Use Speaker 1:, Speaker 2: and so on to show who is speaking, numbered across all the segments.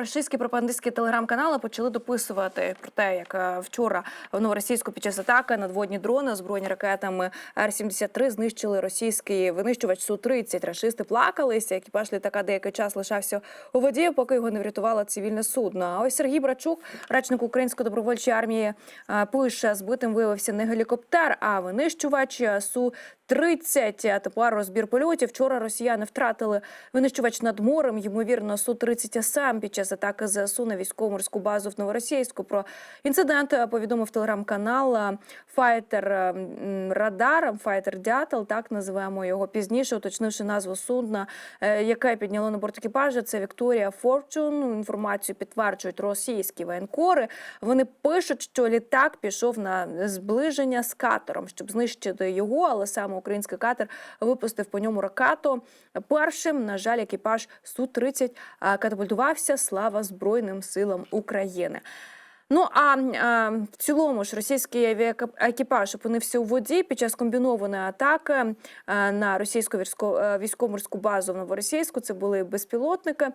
Speaker 1: Російські пропагандистські телеграм-канали почали дописувати про те, як е, вчора в новоросійську під час атаки надводні дрони, озброєні ракетами Р-73, знищили російський винищувач Су-30. Рашисти плакалися. Екіпаж літака деякий час лишався у воді, поки його не врятувало цивільне судно. А ось Сергій Брачук, речник української добровольчої армії, е, пише: збитим виявився не гелікоптер, а винищувач Су. 30 а тепер розбір польотів. Вчора росіяни втратили винищувач над морем. Ймовірно, су 30 сам під час атаки ЗСУ на військово-морську базу в Новоросійську. Про інцидент е, повідомив телеграм-канал е, Файтер е, Радар, Файтер Дятел. Так називаємо його пізніше, уточнивши назву судна, яке підняло на борт екіпажа. Це Вікторія Форчун. Інформацію підтверджують російські воєнкори. Вони пишуть, що літак пішов на зближення з катером, щоб знищити його, але саме український катер випустив по ньому ракету. Першим, на жаль, екіпаж Су-30 а, катапультувався. Слава Збройним силам України. Ну а, в цілому ж російський авіаекіпаж опинився у воді під час комбінованої атаки на російську е, військово-морську базу в Новоросійську. Це були безпілотники.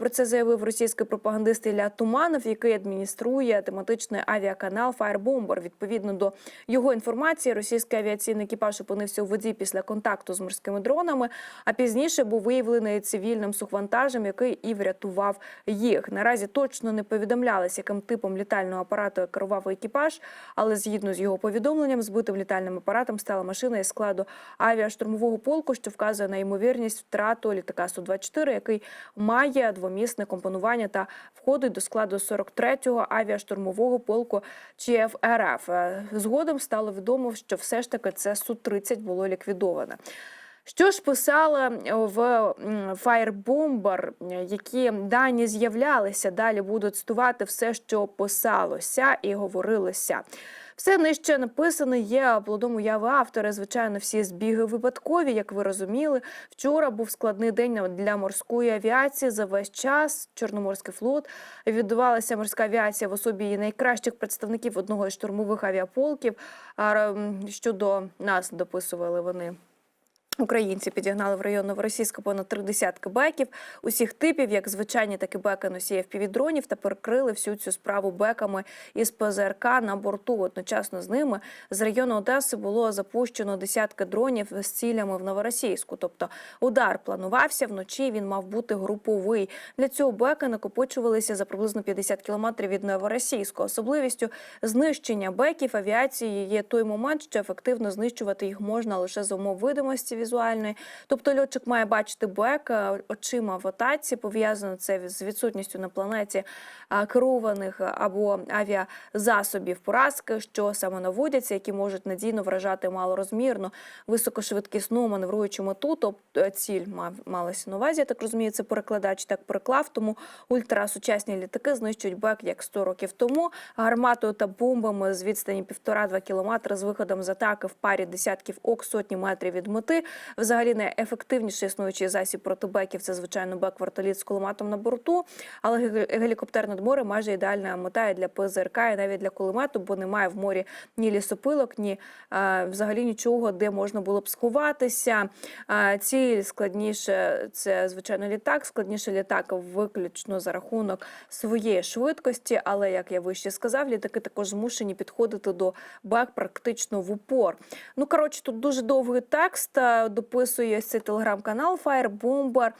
Speaker 1: Про це заявив російський пропагандист Ілля Туманов, який адмініструє тематичний авіаканал Firebomber. Відповідно до його інформації, російський авіаційний екіпаж опинився у воді після контакту з морськими дронами. А пізніше був виявлений цивільним сухвантажем, який і врятував їх. Наразі точно не повідомлялися, яким типом літального апарату керував екіпаж, але згідно з його повідомленням, збитим літальним апаратом стала машина із складу авіаштурмового полку, що вказує на ймовірність втрату літака Су-24, який має двомісне компонування та входить до складу 43-го авіаштурмового полку ЧФРФ. Згодом стало відомо, що все ж таки це Су-30 було ліквідоване. Що ж писали в м, Firebomber, які дані з'являлися, далі буду цитувати все, що писалося і говорилося. Все нижче написане є плодом уяви автора. Звичайно, всі збіги випадкові, як ви розуміли. Вчора був складний день для морської авіації. За весь час Чорноморський флот відбувалася морська авіація в особі найкращих представників одного із штурмових авіаполків. Щодо нас дописували вони. Українці підігнали в район Новоросійська понад три десятки беків усіх типів, як звичайні, так і беки носіїв півдронів, та перекрили всю цю справу беками із ПЗРК на борту. Одночасно з ними з району Одеси було запущено десятки дронів з цілями в Новоросійську. Тобто удар планувався вночі. Він мав бути груповий. Для цього беки накопичувалися за приблизно 50 кілометрів від Новоросійського. Особливістю знищення беків авіації є той момент, що ефективно знищувати їх можна лише за умов видимості візуальної. Тобто льотчик має бачити бек е, очима в атаці. Пов'язано це з відсутністю на планеті керованих або авіазасобів поразки, що саме наводяться, які можуть надійно вражати малорозмірну, високошвидкісну маневруючу мету. Тобто ціль мав малася на увазі. Я так розумію, це перекладач так переклав. Тому ультрасучасні літаки знищують бек як 100 років тому. Гарматою та бомбами з відстані 1,5-2 кілометри з виходом з атаки в парі десятків ок сотні метрів від мети. Взагалі найефективніший існуючий засіб проти беків це звичайно бек вертоліт з кулеметом на борту. Але ге- гелікоптер над морем майже ідеальна мета для ПЗРК, і навіть для кулемету, бо немає в морі ні лісопилок, ні е, взагалі нічого, де можна було б сховатися. Е, ціль складніше це звичайно літак. Складніше літак виключно за рахунок своєї швидкості. Але як я вище сказав, літаки також змушені підходити до бек практично в упор. Ну коротше, тут дуже довгий текст. Дописує цей телеграм-канал Firebomber.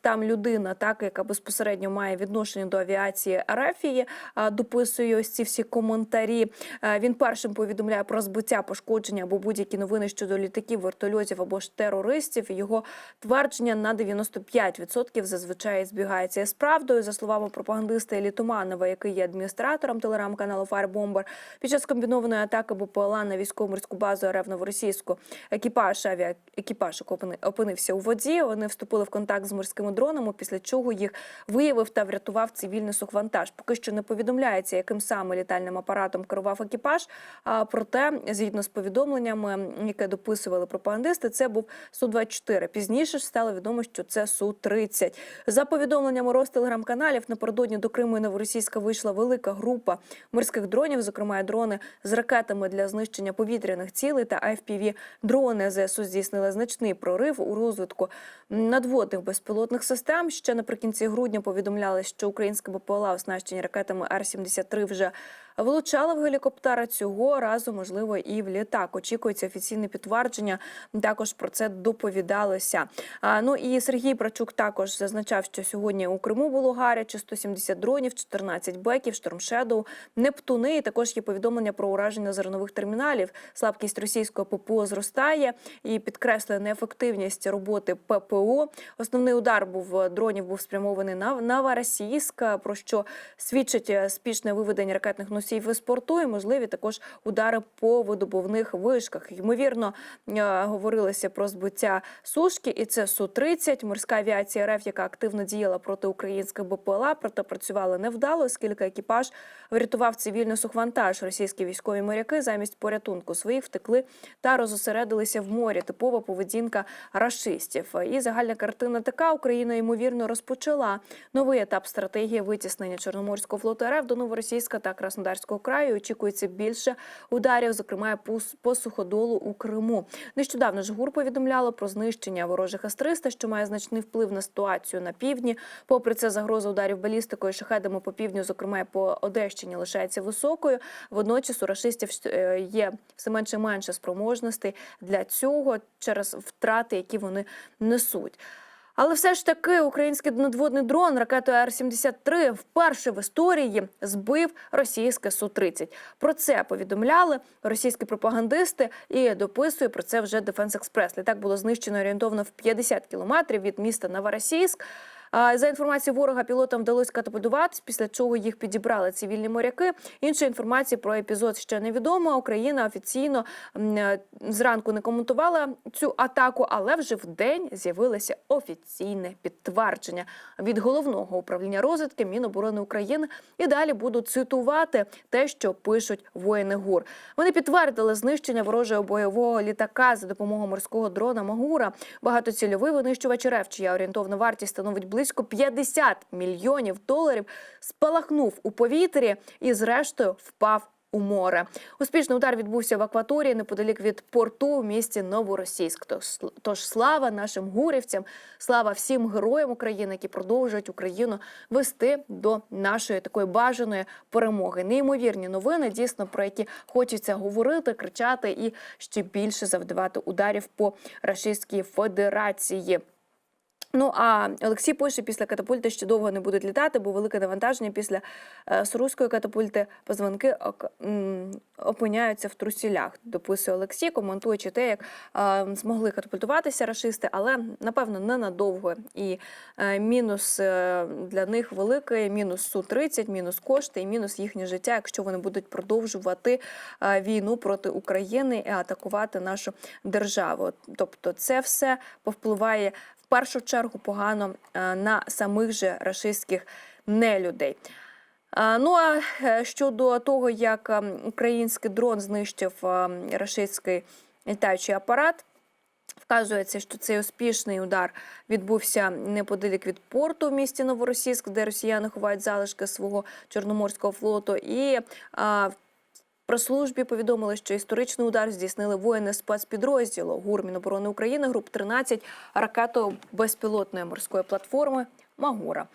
Speaker 1: Там людина, так яка безпосередньо має відношення до авіації Арефії, а, дописує ось ці всі коментарі. Він першим повідомляє про збиття, пошкодження або будь-які новини щодо літаків, вертольотів або ж терористів. Його твердження на 95% зазвичай збігається із правдою. За словами пропагандиста Іллі Туманова, який є адміністратором телеграм-каналу Firebomber, під час комбінованої атаки БПЛА на військово-морську базу РФ Новоросійську екіпаж авіа екіпаж опинився у воді. Вони вступили в контакт з морськими дронами, після чого їх виявив та врятував цивільний сухвантаж. Поки що не повідомляється, яким саме літальним апаратом керував екіпаж. А проте, згідно з повідомленнями, яке дописували пропагандисти, це був су 24 Пізніше ж стало відомо, що це су 30 За повідомленнями Ростелеграм-каналів, напередодні до Криму і Новоросійська вийшла велика група морських дронів, зокрема дрони з ракетами для знищення повітряних цілей та afpv дрони ЗСУ здійснили здійснили значний прорив у розвитку надводних безпілотних систем. Ще наприкінці грудня повідомляли, що українське БПЛА, оснащені ракетами Р-73 вже влучали в гелікоптера. Цього разу можливо і в літак. Очікується офіційне підтвердження. Також про це доповідалося. А, ну і Сергій Брачук також зазначав, що сьогодні у Криму було гаряче 170 дронів, 14 беків, штормшедоу, Нептуни. І також є повідомлення про ураження зернових терміналів. Слабкість російського ППО зростає і підкреслює неефективність роботи ППО. Основний удар був дронів був спрямований на Новороссійськ, про що свідчить е, спішне виведення ракетних носіїв із порту і можливі також удари по видобувних вишках. Ймовірно, е, говорилося про збиття сушки, і це су 30 морська авіація РФ, яка активно діяла проти українських БПЛА, проте працювала невдало, оскільки екіпаж врятував цивільний сухвантаж. Російські військові моряки замість порятунку своїх втекли та розосередилися в морі. Типова поведінка рашистів. І загальна картина така: Україна ймовірно розпочала новий етап стратегії витіснення Чорноморського флоту РФ до Новоросійська та Краснодарського краю. Очікується більше ударів, зокрема по суходолу у Криму. Нещодавно ж ГУР повідомляло про знищення ворожих С-300, що має значний вплив на ситуацію на півдні. Попри це, загроза ударів балістикою шахедами по півдню, зокрема по Одещині, лишається високою. Водночас у рашистів е, є все менше менше спроможностей для цього через втрати, які вони несуть. Але все ж таки український надводний дрон ракетою Р-73 вперше в історії збив російське Су-30. Про це повідомляли російські пропагандисти і дописує про це вже Дефенс Експрес. Літак було знищено орієнтовно в 50 кілометрів від міста Новоросійськ. За інформацією ворога, пілотам вдалося катапультуватись, після чого їх підібрали цивільні моряки. Іншої інформації про епізод ще невідомо. Україна офіційно е, зранку не коментувала цю атаку, але вже в день з'явилося офіційне підтвердження від головного управління розвідки Міноборони України. І далі буду цитувати те, що пишуть воїни ГУР. Вони підтвердили знищення ворожого бойового літака за допомогою морського дрона Магура. Багатоцільовий винищувач РФ, чия орієнтовна вартість становить близько 50 мільйонів доларів, спалахнув у повітрі і, зрештою, впав. У море успішний удар відбувся в акваторії неподалік від порту в місті Новоросійськ. Тож слава нашим гурівцям, слава всім героям України, які продовжують Україну вести до нашої такої бажаної перемоги. Неймовірні новини, дійсно про які хочеться говорити, кричати і ще більше завдавати ударів по Російській Федерації. Ну а Олексій пише, після катапульти ще довго не будуть літати, бо велике навантаження після е, суруської катапульти позвонки опиняються в трусілях. Дописує Олексій, коментуючи те, як е, змогли катапультуватися рашисти, але напевно ненадовго. І е, мінус е, для них великий, мінус су 30 мінус кошти і мінус їхнє життя, якщо вони будуть продовжувати е, війну проти України і атакувати нашу державу. Тобто, це все повпливає першу чергу погано е, на самих же рашистських нелюдей. А, Ну а е, щодо того, як ем, український дрон знищив ем, рашистський літаючий апарат. Вказується, що цей успішний удар відбувся неподалік від порту в місті Новоросійськ, де росіяни ховають залишки свого чорноморського флоту. І а, в прес-службі повідомили, що історичний удар здійснили воїни спецпідрозділу ГУР Міноборони України, груп 13 ракето безпілотної морської платформи Магура.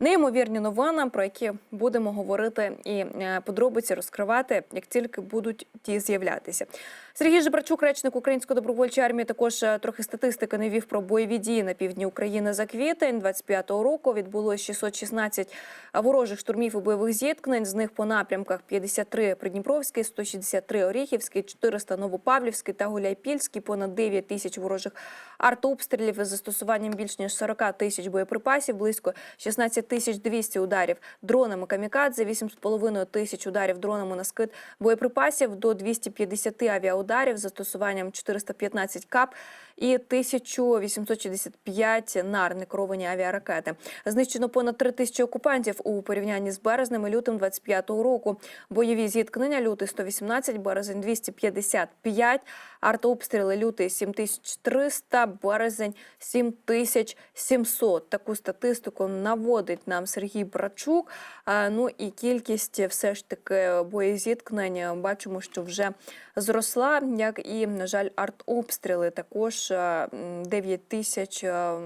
Speaker 1: Неймовірні новини, про які будемо говорити і е, подробиці розкривати, як тільки будуть ті з'являтися. Сергій Жебрачук, речник Української добровольчої армії, також е, трохи статистики навів про бойові дії на півдні України за квітень 25-го року. Відбулося 616 ворожих штурмів і бойових зіткнень. З них по напрямках 53 Придніпровський, 163 Оріхівський, 400 Новопавлівський та Гуляйпільський, понад 9 тисяч ворожих артобстрілів із застосуванням більш ніж 40 тисяч боєприпасів, близько 16 тисяч 200 ударів дронами камікадзе, 8,5 тисяч ударів дронами на скид боєприпасів до 250 авіаударів з застосуванням 415 кап і 1865 нар некеровані авіаракети. Знищено понад 3 тисячі окупантів у порівнянні з березнем і лютим 25-го року. Бойові зіткнення лютий 118, березень 255, артообстріли лютий 7300, березень 7700. Таку статистику наводить наводить нам Сергій Брачук. Е, Ну і кількість все ж таки боєзіткнень бачимо, що вже зросла, як і на жаль, артобстріли також е, 9 тисяч. е,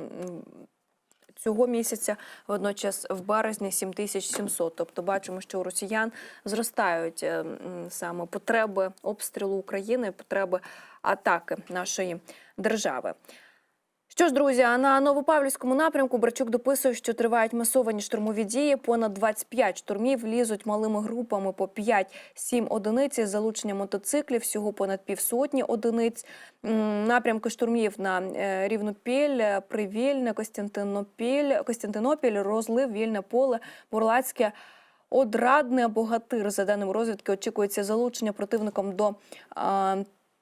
Speaker 1: Цього місяця водночас в березні 7700. Тобто бачимо, що у росіян зростають е, саме потреби обстрілу України, потреби атаки нашої держави. Що ж, друзі, а на Новопавлівському напрямку Брачук дописує, що тривають масовані штурмові дії. Понад 25 штурмів лізуть малими групами по 5-7 одиниць із залученням мотоциклів, всього понад півсотні одиниць. Напрямки штурмів на е, Рівнопіль, е, Привільне, Костянтинопіль, Костянтинопіль, Розлив, Вільне поле, Бурлацьке. Одрадне богатир за даними розвідки очікується залучення противником до а,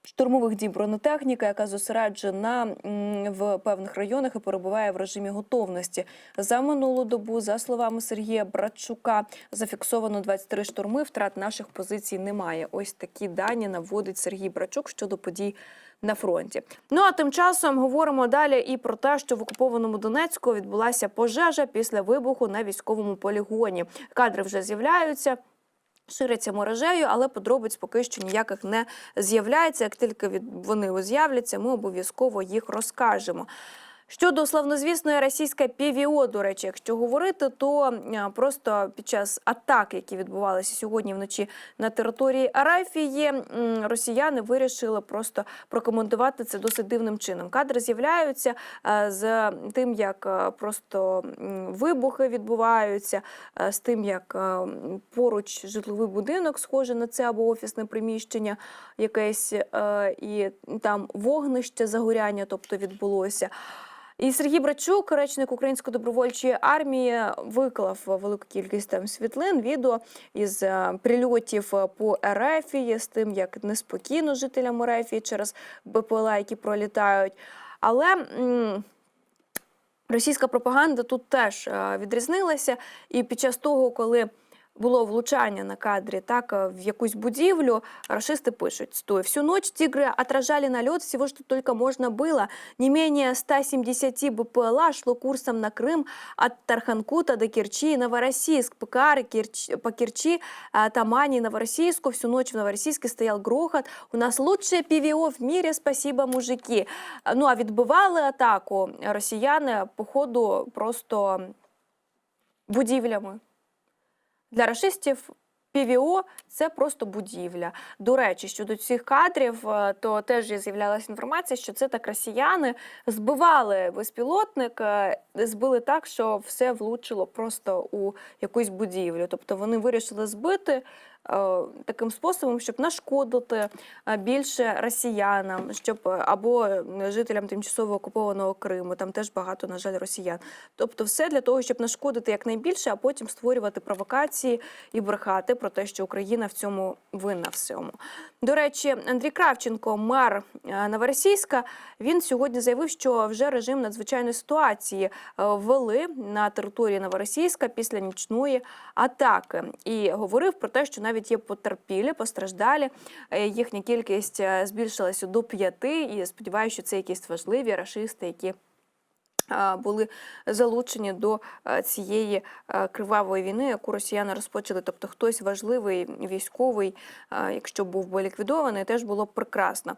Speaker 1: штурмових дій бронетехніка, яка зосереджена в певних районах і перебуває в режимі готовності. За минулу добу, за словами Сергія Братчука, зафіксовано 23 штурми. Втрат наших позицій немає. Ось такі дані наводить Сергій Брачук щодо подій. На фронті. Ну а тим часом говоримо далі і про те, що в окупованому Донецьку відбулася пожежа після вибуху на військовому полігоні. Кадри вже з'являються. Ширяться мережею, але подробиць поки що ніяких не з'являється. Як тільки від вони з'являться, ми обов'язково їх розкажемо. Щодо славнозвісної російської ПВО, до речі, якщо говорити, то е, просто під час атак, які відбувалися сьогодні вночі на території Арафії, росіяни вирішили просто прокоментувати це досить дивним чином. Кадри з'являються е, з тим, як е, просто вибухи відбуваються, з тим, як поруч житловий будинок схоже на це або офісне приміщення якесь, і там вогнище загоряння, тобто відбулося. І Сергій Брачук, речник Української добровольчої армії, виклав велику кількість там світлин, відео із е, прильотів по Ерефії, з тим, як неспокійно жителям Ерефії через БПЛА, які пролітають. Але російська пропаганда тут теж е, відрізнилася. І під час того, коли було влучання на кадрі так э, в якусь будівлю. Рашисты пишут, стой, всю ночь тигры отражали налет всего, что только можно было. Не менее 170 БПЛА шло курсом на Крым от Тарханкута до Керчи и Новороссийск. ПКР Керчь- по Керчи, а, Тамани, Новороссийску. Всю ночь в Новороссийске стоял грохот. У нас лучшее ПВО в мире, спасибо, мужики. А, Ну а відбивали атаку росіяни, походу, просто будівлями. Для рашистів ПВО це просто будівля. До речі, щодо цих кадрів, е, то теж з'являлася інформація, що це так росіяни збивали безпілотник, е, збили так, що все влучило просто у якусь будівлю. Тобто вони вирішили збити. Е, Таким способом, щоб нашкодити е, більше росіянам, щоб е, або жителям тимчасово окупованого Криму, там теж багато, на жаль, росіян. Тобто, все для того, щоб нашкодити якнайбільше, а потім створювати провокації і брехати про те, що Україна в цьому винна всьому. До речі, Андрій Кравченко, мер Новоросійська, він сьогодні заявив, що вже режим надзвичайної ситуації ввели на території Новоросійська після нічної атаки, і говорив про те, що навіть є потерпілі, постраждалі. Е, Їхня кількість е, збільшилася до п'яти. І сподіваюся, що це якісь важливі рашисти, які були залучені до цієї кривавої війни, яку росіяни розпочали. Тобто хтось важливий військовий, якщо був би ліквідований, теж було прекрасно.